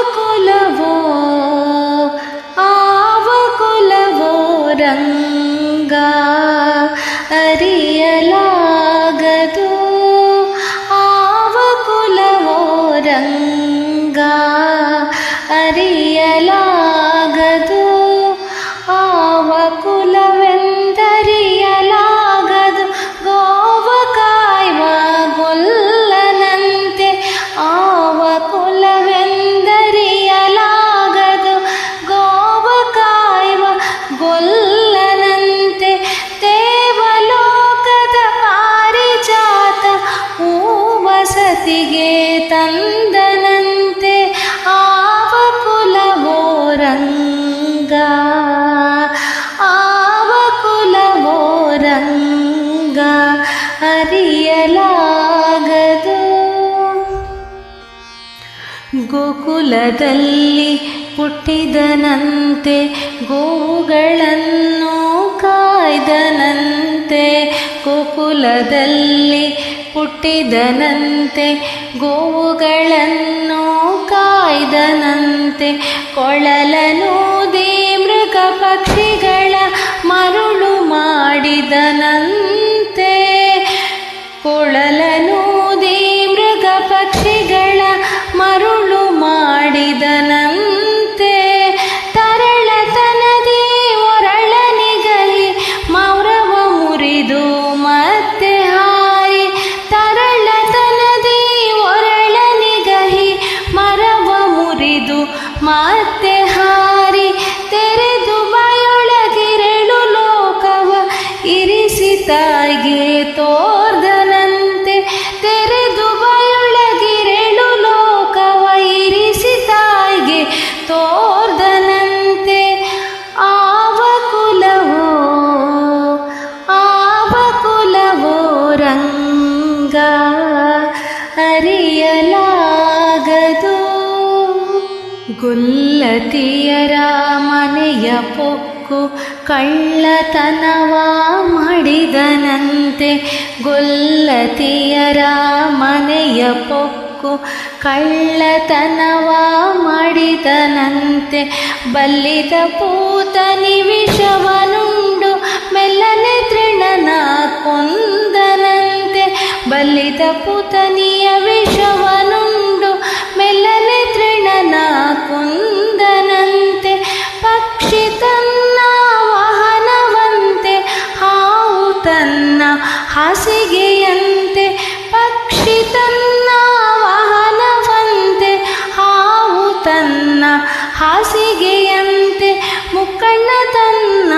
ఆవకులవో ఆవకులవో రంగా అరియలాగదు. ఆవకులవో రంగా అరియలా ಗೋಕುಲದಲ್ಲಿ ಹುಟ್ಟಿದನಂತೆ ಗೋವುಗಳನ್ನು ಕಾಯ್ದನಂತೆ ಗೋಕುಲದಲ್ಲಿ ಹುಟ್ಟಿದನಂತೆ ಗೋವುಗಳನ್ನು ಕಾಯ್ದನಂತೆ ಕೊಳಲನೂದಿ ಮೃಗ ಪಕ್ಷಿಗಳ ಮರುಳು ಮಾಡಿದನಂತೆ ಕೊಳಲನೂದಿ ಮತ್ತೆ ಗುಲ್ಲತಿಯರ ಮನೆಯ ಪೊಕ್ಕು ಕಳ್ಳತನವ ಮಾಡಿದನಂತೆ. ಗುಲ್ಲತಿಯರ ಮನೆಯ ಪೊಕ್ಕು ಕಳ್ಳತನವ ಮಾಡಿದನಂತೆ. ಬಲ್ಲಿದ ಪೂತ ವಿಷವನುಂಡು ಮೆಲ್ಲನೆ ತೃಣನ ಕೊಂದನಂತೆ. ಬಲ್ಲಿದ ಪೂತನಿಯ ವಿಷವನುಂಡು ತನ್ನ ಹಾಸಿಗೆಯಂತೆ ಪಕ್ಷಿ ತನ್ನ ವಾಹನವಂತೆ ಹಾವು ತನ್ನ ಹಾಸಿಗೆಯಂತೆ ಮುಕ್ಕಣ್ಣ ತನ್ನ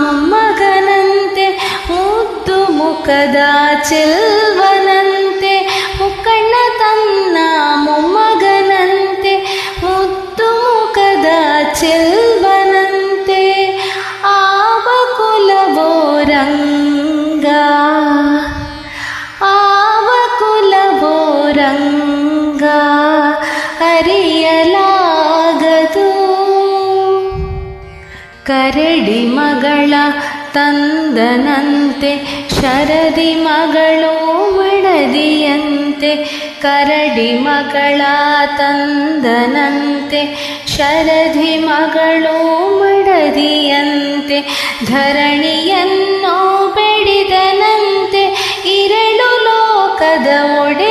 ಮೊಮ್ಮಗನಂತೆ ಮುದ್ದು ಮುಖದ ಚೆಲ್ವನಂತೆ. ಕರಡಿ ಮಗಳ ತಂದನಂತೆ, ಶರದಿ ಮಗಳು ಮಡದಿಯಂತೆ, ಕರಡಿ ಮಗಳ ತಂದನಂತೆ, ಶರದಿ ಮಗಳು ಮಡದಿಯಂತೆ, ಧರಣಿಯನ್ನು ಬೆಡಿದನಂತೆ, ಇರಳು ಲೋಕದ ಧರಣಿ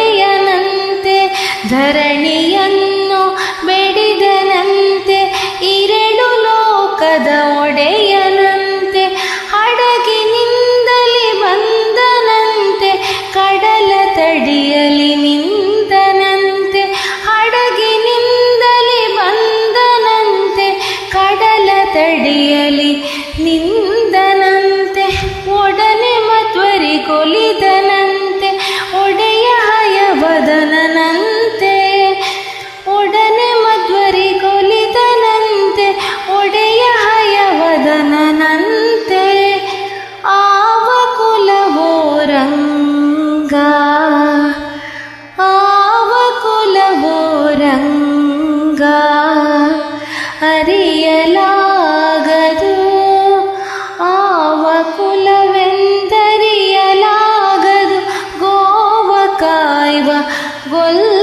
ಅಡಿಯಲಿ ನಿಂದನಂತೆ, ಒಡನೆ ಮತ್ವರಿಗೊಲಿದನಂತೆ ಒಡೆಯ ಹಯವದನಂತೆ ಒಡನೆ ಮಧ್ವರಿಗೊಲಿದನಂತೆ ಒಡೆಯ ಹಯವದನಂತೆ ಆವ ಕುಲವೋರಂಗ ಆವ ಕುಲವೋರಂಗ ಹರಿಯಲಾ 滚。